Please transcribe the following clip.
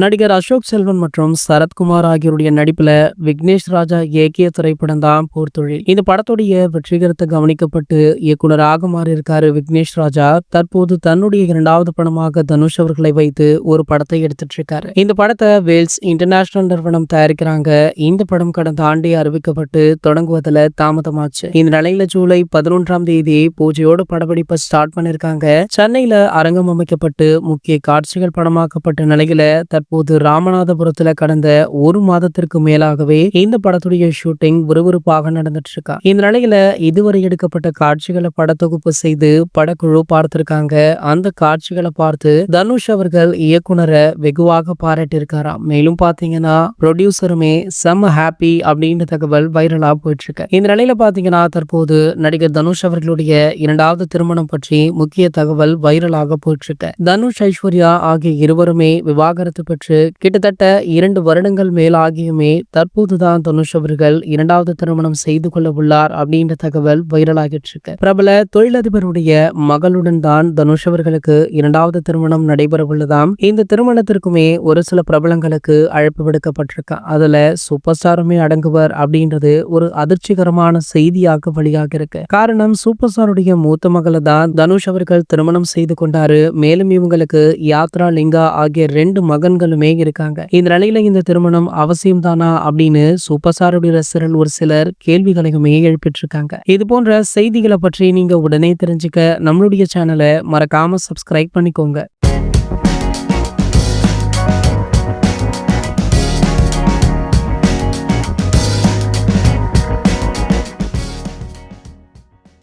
நடிகர் அசோக் செல்வன் மற்றும் சரத்குமார் ஆகியோருடைய நடிப்புல விக்னேஷ் ராஜா இயக்கிய திரைப்படம் தான் போர்த்தொழில். இந்த படத்துடைய வெற்றிகரத்தை கவனிக்கப்பட்டு இயக்குனராக மாறியிருக்காரு விக்னேஷ் ராஜா. தற்போது தன்னுடைய இரண்டாவது படமாக தனுஷ் அவர்களை வைத்து ஒரு படத்தை எடுத்துட்டு இருக்காரு இந்த படத்தை வேல்ஸ் இன்டர்நேஷனல் நிறுவனம் தயாரிக்கிறாங்க. இந்த படம் கடந்த ஆண்டே அறிவிக்கப்பட்டு தொடங்குவதில் தாமதமாச்சு. இந்த நிலையில ஜூலை பதினொன்றாம் தேதி பூஜையோட படப்பிடிப்பை ஸ்டார்ட் பண்ணிருக்காங்க. சென்னையில அரங்கம் அமைக்கப்பட்டு முக்கிய காட்சிகள் படமாக்கப்பட்ட நிலையில தற்போது ராமநாதபுரத்துல கடந்த ஒரு மாதத்திற்கு மேலாகவே இந்த படத்துடைய ஷூட்டிங் விறுவிறுப்பாக நடந்துட்டு இருக்கா இந்த நிலையில இதுவரை எடுக்கப்பட்ட காட்சிகளை படத்தொகுப்பு செய்து படக்குழு பார்த்திருக்காங்க. அந்த காட்சிகளை பார்த்து தனுஷ் அவர்கள் இயக்குனரை வெகுவாக பாராட்டியிருக்காராம். மேலும் பாத்தீங்கன்னா ப்ரொடியூசருமே செம்ம ஹாப்பி அப்படின்ற தகவல் வைரலா போயிட்டு இருக்கு இந்த நிலையில பாத்தீங்கன்னா தற்போது நடிகர் தனுஷ் அவர்களுடைய இரண்டாவது திருமணம் பற்றி முக்கிய தகவல் வைரலாக போயிட்டு இருக்கு தனுஷ் ஐஸ்வர்யா ஆகிய இருவருமே விவாகரத்து பெற்று கிட்டத்தட்ட இரண்டு வருடங்கள் மேலாகியுமே தற்போதுதான் தனுஷ் அவர்கள் இரண்டாவது திருமணம் செய்து கொள்ள உள்ளார் அப்படின்ற தகவல் வைரலாகிட்டு இருக்கு பிரபல தொழிலதிபருடைய மகளுடன் தான் தனுஷ் அவர்களுக்கு இரண்டாவது திருமணம் நடைபெற உள்ளதாம். இந்த திருமணத்திற்குமே ஒரு சில பிரபலங்களுக்கு அழைப்பு விடுக்கப்பட்டிருக்கு. அதுல சூப்பர் ஸ்டாருமே அடங்குவர் அப்படின்றது ஒரு அதிர்ச்சிகரமான செய்தியாக வழியாக இருக்கு காரணம் சூப்பர் ஸ்டாருடைய மூத்த மகளை தான் தனுஷ் அவர்கள் திருமணம் செய்து கொண்டாரு. மேலும் இவங்களுக்கு யாத்ரா லிங்கா ஆகிய ரெண்டு மகன் மகன்களுமே இருக்காங்க. இந்த நிலையில இந்த திருமணம் அவசியம் தானா அப்படின்னு சூப்பர் ஸ்டாருடைய ரசிகர்கள் ஒரு சிலர் கேள்விகளையுமே எழுப்பிட்டு இருக்காங்க இது போன்ற செய்திகளை பற்றி நீங்க உடனே தெரிஞ்சுக்க நம்மளுடைய சேனலை மறக்காம சப்ஸ்கிரைப் பண்ணிக்கோங்க.